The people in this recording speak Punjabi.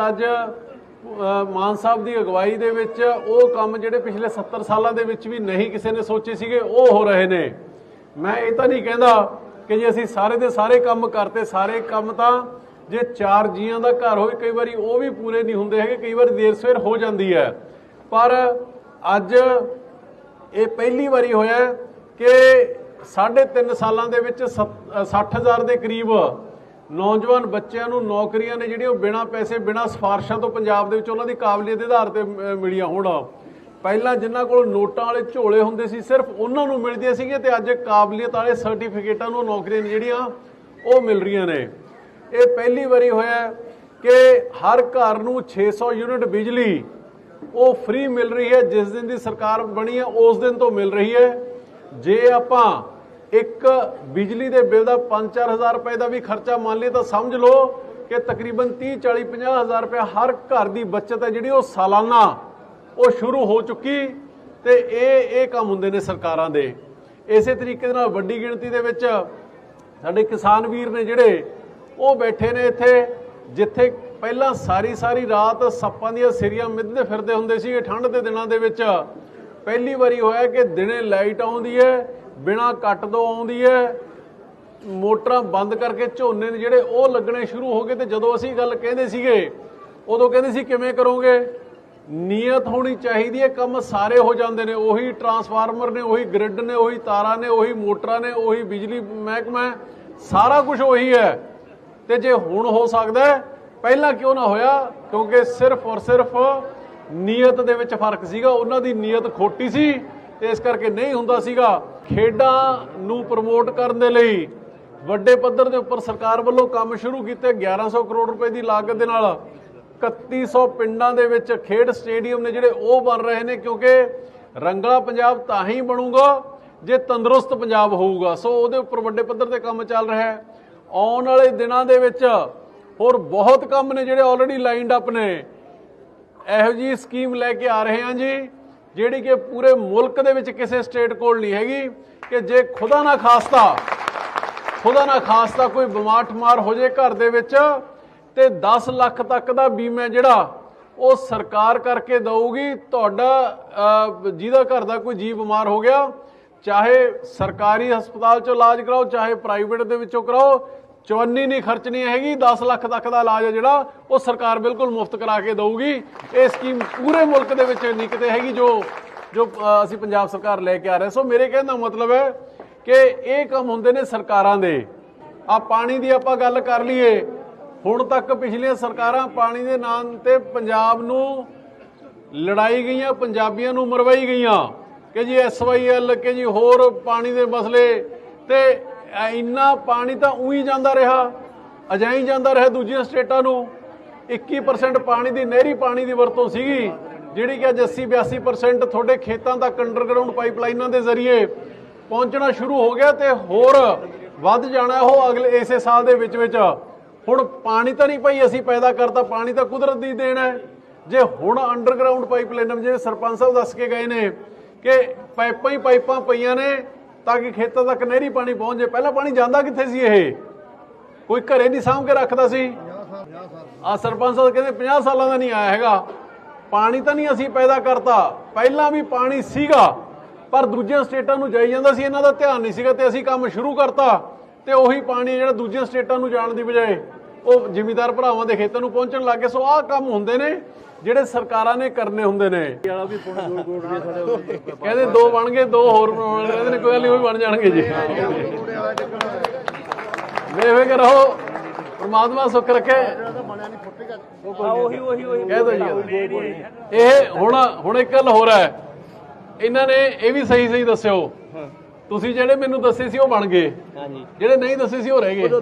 ਅੱਜ ਮਾਨ ਸਾਹਿਬ ਦੀ ਅਗਵਾਈ ਦੇ ਵਿੱਚ ਉਹ ਕੰਮ ਜਿਹੜੇ ਪਿਛਲੇ 70 ਸਾਲਾਂ ਦੇ ਵਿੱਚ ਵੀ ਨਹੀਂ ਕਿਸੇ ਨੇ ਸੋਚੇ ਸੀਗੇ, ਉਹ ਹੋ ਰਹੇ ਨੇ। ਮੈਂ ਇਹ ਤਾਂ ਨਹੀਂ ਕਹਿੰਦਾ ਕਿ ਜੇ ਅਸੀਂ ਸਾਰੇ ਦੇ ਸਾਰੇ ਕੰਮ ਕਰਤੇ, ਸਾਰੇ ਕੰਮ ਤਾਂ ਜੇ ਚਾਰ ਜੀਆਂ ਦਾ ਘਰ ਹੋਵੇ, ਕਈ ਵਾਰੀ ਉਹ ਵੀ ਪੂਰੇ ਨਹੀਂ ਹੁੰਦੇ ਹੈਗੇ, ਕਈ ਵਾਰੀ ਦੇਰ ਸਵੇਰ ਹੋ ਜਾਂਦੀ ਹੈ। ਪਰ ਅੱਜ ਇਹ ਪਹਿਲੀ ਵਾਰੀ ਹੋਇਆ ਕਿ ਸਾਢੇ ਤਿੰਨ ਸਾਲਾਂ ਦੇ ਵਿੱਚ 60000 ਦੇ ਕਰੀਬ ਨੌਜਵਾਨ ਬੱਚਿਆਂ ਨੂੰ ਨੌਕਰੀਆਂ ਨੇ ਜਿਹੜੀਆਂ ਉਹ ਬਿਨਾਂ ਪੈਸੇ, ਬਿਨਾਂ ਸਿਫਾਰਸ਼ਾਂ ਤੋਂ ਪੰਜਾਬ ਦੇ ਵਿੱਚ ਉਹਨਾਂ ਦੀ ਕਾਬਲੀਅਤ ਦੇ ਆਧਾਰ ਤੇ ਮਿਲੀਆਂ ਹੋਣ। ਪਹਿਲਾਂ ਜਿਨ੍ਹਾਂ ਕੋਲ ਨੋਟਾਂ ਵਾਲੇ ਝੋਲੇ ਹੁੰਦੇ ਸੀ, ਸਿਰਫ ਉਹਨਾਂ ਨੂੰ ਮਿਲਦੀਆਂ ਸੀਗੀਆਂ ਤੇ ਅੱਜ ਕਾਬਲੀਅਤ ਵਾਲੇ ਸਰਟੀਫਿਕੇਟਾਂ ਨੂੰ ਨੌਕਰੀਆਂ ਜਿਹੜੀਆਂ, ਉਹ ਮਿਲ ਰਹੀਆਂ ਨੇ। ਇਹ ਪਹਿਲੀ ਵਾਰੀ ਹੋਇਆ ਕਿ ਹਰ ਘਰ ਨੂੰ 600 ਯੂਨਿਟ ਬਿਜਲੀ, ਉਹ ਫ੍ਰੀ ਮਿਲ ਰਹੀ ਹੈ, ਜਿਸ ਦਿਨ ਦੀ ਸਰਕਾਰ ਬਣੀ ਹੈ, ਉਸ ਦਿਨ ਤੋਂ ਮਿਲ ਰਹੀ ਹੈ। ਜੇ ਆਪਾਂ ਇੱਕ ਬਿਜਲੀ ਦੇ ਬਿੱਲ ਦਾ 5-4000 ਰੁਪਏ ਦਾ ਵੀ ਖਰਚਾ ਮੰਨ ਲਈਏ ਤਾਂ ਸਮਝ ਲਓ ਕਿ ਤਕਰੀਬਨ 30 40 50 ਹਜ਼ਾਰ ਰੁਪਏ ਹਰ ਘਰ ਦੀ ਬਚਤ ਹੈ ਜਿਹੜੀ ਉਹ ਸਾਲਾਨਾ ਉਹ ਸ਼ੁਰੂ ਹੋ ਚੁੱਕੀ ਤੇ ਇਹ ਇਹ ਕੰਮ ਹੁੰਦੇ ਨੇ ਸਰਕਾਰਾਂ ਦੇ। ਇਸੇ ਤਰੀਕੇ ਦੇ ਨਾਲ ਵੱਡੀ ਗਿਣਤੀ ਦੇ ਵਿੱਚ ਸਾਡੇ ਕਿਸਾਨ ਵੀਰ ਨੇ ਜਿਹੜੇ ਉਹ ਬੈਠੇ ਨੇ ਇੱਥੇ, ਜਿੱਥੇ ਪਹਿਲਾਂ ਸਾਰੀ ਸਾਰੀ ਰਾਤ ਸੱਪਾਂ ਦੀਆਂ ਸਿਰੀਆਂ ਮਿੱਧਦੇ ਫਿਰਦੇ ਹੁੰਦੇ ਸੀ ਇਹ ਠੰਡ ਦੇ ਦਿਨਾਂ ਦੇ ਵਿੱਚ। ਪਹਿਲੀ ਵਾਰੀ ਹੋਇਆ ਕਿ ਦਿਨੇ ਲਾਈਟ ਆਉਂਦੀ ਹੈ, ਬਿਨਾ ਕੱਟ ਤੋਂ ਆਉਂਦੀ ਹੈ। ਮੋਟਰਾਂ ਬੰਦ ਕਰਕੇ ਝੋਨੇ ਨੇ ਜਿਹੜੇ ਉਹ ਲੱਗਣੇ ਸ਼ੁਰੂ ਹੋ ਗਏ ਤੇ ਜਦੋਂ ਅਸੀਂ ਗੱਲ ਕਹਿੰਦੇ ਸੀਗੇ, ਉਦੋਂ ਕਹਿੰਦੇ ਸੀ ਕਿਵੇਂ ਕਰੋਗੇ? ਨੀਅਤ ਹੋਣੀ ਚਾਹੀਦੀ ਹੈ, ਕੰਮ ਸਾਰੇ ਹੋ ਜਾਂਦੇ ਨੇ। ਉਹੀ ਟਰਾਂਸਫਾਰਮਰ ਨੇ, ਉਹੀ ਗ੍ਰਿਡ ਨੇ, ਉਹੀ ਤਾਰਾਂ ਨੇ, ਉਹੀ ਮੋਟਰਾਂ ਨੇ, ਉਹੀ ਬਿਜਲੀ ਮਹਿਕਮਾ ਸਾਰਾ ਕੁਝ ਉਹੀ ਹੈ। ਤੇ ਜੇ ਹੁਣ ਹੋ ਸਕਦਾ ਪਹਿਲਾਂ ਕਿਉਂ ਨਾ ਹੋਇਆ? ਕਿਉਂਕਿ ਸਿਰਫ ਔਰ ਸਿਰਫ ਨੀਅਤ ਦੇ ਵਿੱਚ ਫ਼ਰਕ ਸੀਗਾ, ਉਹਨਾਂ ਦੀ ਨੀਅਤ ਖੋਟੀ ਸੀ, ਤੇ ਇਸ ਕਰਕੇ ਨਹੀਂ ਹੁੰਦਾ ਸੀਗਾ। ਖੇਡਾਂ ਨੂੰ ਪ੍ਰਮੋਟ ਕਰਨ ਦੇ ਲਈ ਵੱਡੇ ਪੱਧਰ ਦੇ ਉੱਪਰ ਸਰਕਾਰ ਵੱਲੋਂ ਕੰਮ ਸ਼ੁਰੂ ਕੀਤੇ 1100 ਕਰੋੜ ਰੁਪਏ ਦੀ ਲਾਗਤ ਦੇ ਨਾਲ 3100 ਪਿੰਡਾਂ ਦੇ ਵਿੱਚ ਖੇਡ ਸਟੇਡੀਅਮ ਨੇ ਜਿਹੜੇ ਉਹ ਬਣ ਰਹੇ ਨੇ, ਕਿਉਂਕਿ ਰੰਗਲਾ ਪੰਜਾਬ ਤਾਂ ਹੀ ਬਣੂਗਾ ਜੇ ਤੰਦਰੁਸਤ ਪੰਜਾਬ ਹੋਊਗਾ। ਸੋ ਉਹਦੇ ਉੱਪਰ ਵੱਡੇ ਪੱਧਰ ਤੇ ਕੰਮ ਚੱਲ ਰਿਹਾ ਹੈ। ਆਉਣ ਵਾਲੇ ਦਿਨਾਂ ਦੇ ਵਿੱਚ ਹੋਰ ਬਹੁਤ ਕੰਮ ਨੇ ਜਿਹੜੇ ਆਲਰੇਡੀ ਲਾਈਨਡ ਅਪ ਨੇ। ਇਹੋ ਜੀ ਸਕੀਮ ਲੈ ਕੇ ਆ ਰਹੇ ਹਾਂ ਜੀ, ਜਿਹੜੀ ਕਿ ਪੂਰੇ ਮੁਲਕ ਦੇ ਵਿੱਚ ਕਿਸੇ ਸਟੇਟ ਕੋਲ ਨਹੀਂ ਹੈਗੀ, ਕਿ ਜੇ ਖੁਦਾ ਨਾ ਖਾਸਤਾ, ਖੁਦਾ ਨਾ ਖਾਸਤਾ ਕੋਈ ਬਿਮਾਰ ਠਮਾਰ ਹੋ ਜੇ ਘਰ ਦੇ ਵਿੱਚ, ਤੇ 10 ਲੱਖ ਤੱਕ ਦਾ ਬੀਮਾ ਜਿਹੜਾ ਉਹ ਸਰਕਾਰ ਕਰਕੇ ਦਊਗੀ, ਤੁਹਾਡਾ ਜਿਹਦਾ ਘਰ ਦਾ ਕੋਈ ਜੀ ਬਿਮਾਰ ਹੋ ਗਿਆ, ਚਾਹੇ ਸਰਕਾਰੀ ਹਸਪਤਾਲ ਚੋਂ ਇਲਾਜ ਕਰਾਓ, ਚਾਹੇ ਪ੍ਰਾਈਵੇਟ ਦੇ ਵਿੱਚੋਂ ਕਰਾਓ ਚਵੰਨੀ ਨਹੀਂ ਖਰਚਣੀ ਹੈਗੀ 10 ਲੱਖ ਤੱਕ ਦਾ ਇਲਾਜ ਹੈ ਜਿਹੜਾ, ਉਹ ਸਰਕਾਰ ਬਿਲਕੁਲ ਮੁਫਤ ਕਰਾ ਕੇ ਦੇਊਗੀ। ਇਹ ਸਕੀਮ ਪੂਰੇ ਮੁਲਕ ਦੇ ਵਿੱਚ ਨਹੀਂ ਕਿਤੇ ਹੈਗੀ ਜੋ ਜੋ ਅਸੀਂ ਪੰਜਾਬ ਸਰਕਾਰ ਲੈ ਕੇ ਆ ਰਹੇ ਸੋ ਮੇਰੇ ਕਹਿਣ ਦਾ ਮਤਲਬ ਹੈ ਕਿ ਇਹ ਕੰਮ ਹੁੰਦੇ ਨੇ ਸਰਕਾਰਾਂ ਦੇ। ਆ ਪਾਣੀ ਦੀ ਆਪਾਂ ਗੱਲ ਕਰ ਲਈਏ, ਹੁਣ ਤੱਕ ਪਿਛਲੀਆਂ ਸਰਕਾਰਾਂ ਪਾਣੀ ਦੇ ਨਾਂ ਤੇ ਪੰਜਾਬ ਨੂੰ ਲੜਾਈ ਗਈਆਂ, ਪੰਜਾਬੀਆਂ ਨੂੰ ਮਰਵਾਈ ਗਈਆਂ। ਕਿ ਜੀ ਐਸਵਾਈਐਲ ਕਿ ਜੀ ਹੋਰ ਪਾਣੀ ਦੇ ਮਸਲੇ, ਤੇ ਇੰਨਾ ਪਾਣੀ ਤਾਂ ਉਹੀ ਜਾਂਦਾ ਰਿਹਾ ਅਜਾਈ ਜਾਂਦਾ ਰਿਹਾ ਦੂਜੀਆਂ ਸਟੇਟਾਂ ਨੂੰ। 21% ਪਾਣੀ ਦੀ, ਨਹਿਰੀ ਪਾਣੀ ਦੀ ਵਰਤੋਂ ਸੀਗੀ, ਜਿਹੜੀ ਕਿ ਅੱਜ 80 82% ਤੁਹਾਡੇ ਖੇਤਾਂ ਤੱਕ ਅੰਡਰਗਰਾਉਂਡ ਪਾਈਪਲਾਈਨਾਂ ਦੇ ਜ਼ਰੀਏ ਪਹੁੰਚਣਾ ਸ਼ੁਰੂ ਹੋ ਗਿਆ ਤੇ ਹੋਰ ਵੱਧ ਜਾਣਾ ਉਹ ਅਗਲੇ, ਇਸੇ ਸਾਲ ਦੇ ਵਿੱਚ ਵਿੱਚ। ਹੁਣ ਪਾਣੀ ਤਾਂ ਨਹੀਂ ਭਾਈ ਅਸੀਂ ਪੈਦਾ ਕਰਤਾ, ਪਾਣੀ ਤਾਂ ਕੁਦਰਤ ਦੀ ਦੇਣ ਹੈ। ਜੇ ਹੁਣ ਅੰਡਰਗਰਾਉਂਡ ਪਾਈਪਲਾਈਨਾਂ ਜਿਵੇਂ ਸਰਪੰਚ ਸਾਹਿਬ ਦੱਸ ਕੇ ਗਏ ਨੇ ਕਿ ਪਾਈਪਾਂ ਹੀ ਪਾਈਪਾਂ ਪਈਆਂ ਨੇ ਤਾਂ ਕਿ ਖੇਤਾਂ ਤੱਕ ਨਹਿਰੀ ਪਾਣੀ ਪਹੁੰਚ ਜੇ ਪਹਿਲਾਂ ਪਾਣੀ ਜਾਂਦਾ ਕਿੱਥੇ ਸੀ ਇਹ? ਕੋਈ ਘਰੇ ਨਹੀਂ ਸਾਂਭ ਕੇ ਰੱਖਦਾ ਸੀ। ਆ ਸਰਪੰਚ ਸਾਹਿਬ ਕਹਿੰਦੇ 50 ਸਾਲਾਂ ਦਾ ਨਹੀਂ ਆਇਆ ਹੈਗਾ। ਪਾਣੀ ਤਾਂ ਨਹੀਂ ਅਸੀਂ ਪੈਦਾ ਕਰਤਾ। ਪਹਿਲਾਂ ਵੀ ਪਾਣੀ ਸੀਗਾ, ਪਰ ਦੂਜੀਆਂ ਸਟੇਟਾਂ ਨੂੰ ਜਾਈ ਜਾਂਦਾ ਸੀ। ਇਹਨਾਂ ਦਾ ਧਿਆਨ ਨਹੀਂ ਸੀਗਾ ਤੇ ਅਸੀਂ ਕੰਮ ਸ਼ੁਰੂ ਕਰਤਾ। ਤੇ ਉਹੀ ਪਾਣੀ ਜਿਹੜਾ ਦੂਜੀਆਂ ਸਟੇਟਾਂ ਨੂੰ ਜਾਣ ਦੀ ਬਜਾਏ ਉਹ ਜ਼ਿਮੀਦਾਰ ਭਰਾਵਾਂ ਦੇ ਖੇਤਾਂ ਨੂੰ ਪਹੁੰਚਣ ਲੱਗੇ ਸੋ ਆਹ ਕੰਮ ਹੁੰਦੇ ਨੇ ਜਿਹੜੇ ਸਰਕਾਰਾਂ ਨੇ ਕਰਨੇ ਹੁੰਦੇ ਨੇ। ਕਹਿੰਦੇ ਦੋ ਬਣ ਗਏ ਦੋ ਹੋਰ ਬਣਾਉਣ ਕਹਿੰਦੇ ਨੇ ਕੋਈ ਨਹੀਂ ਉਹ ਵੀ ਬਣ ਜਾਣਗੇ ਜੀ। ਵੇ ਵੇ ਕੇ ਰਹੋ ਪ੍ਰਮਾਤਮਾ ਸੁੱਖ ਰੱਖੇ। ਉਹੀ ਉਹੀ ਉਹੀ। ਕਹਿ ਦੋ ਜੀ ਇਹ ਹੁਣ ਹੁਣ ਇੱਕ ਗੱਲ ਹੋਰ ਹੈ। ਇਹਨਾਂ ਨੇ ਇਹ ਵੀ ਸਹੀ ਸਹੀ ਦੱਸਿਓ ਤੁਸੀਂ ਜਿਹੜੇ ਮੈਨੂੰ ਦੱਸੇ ਸੀ ਉਹ ਬਣ ਗਏ। ਹਾਂਜੀ। ਜਿਹੜੇ ਨਹੀਂ ਦੱਸੇ ਸੀ ਉਹ ਰਹਿ ਗਏ।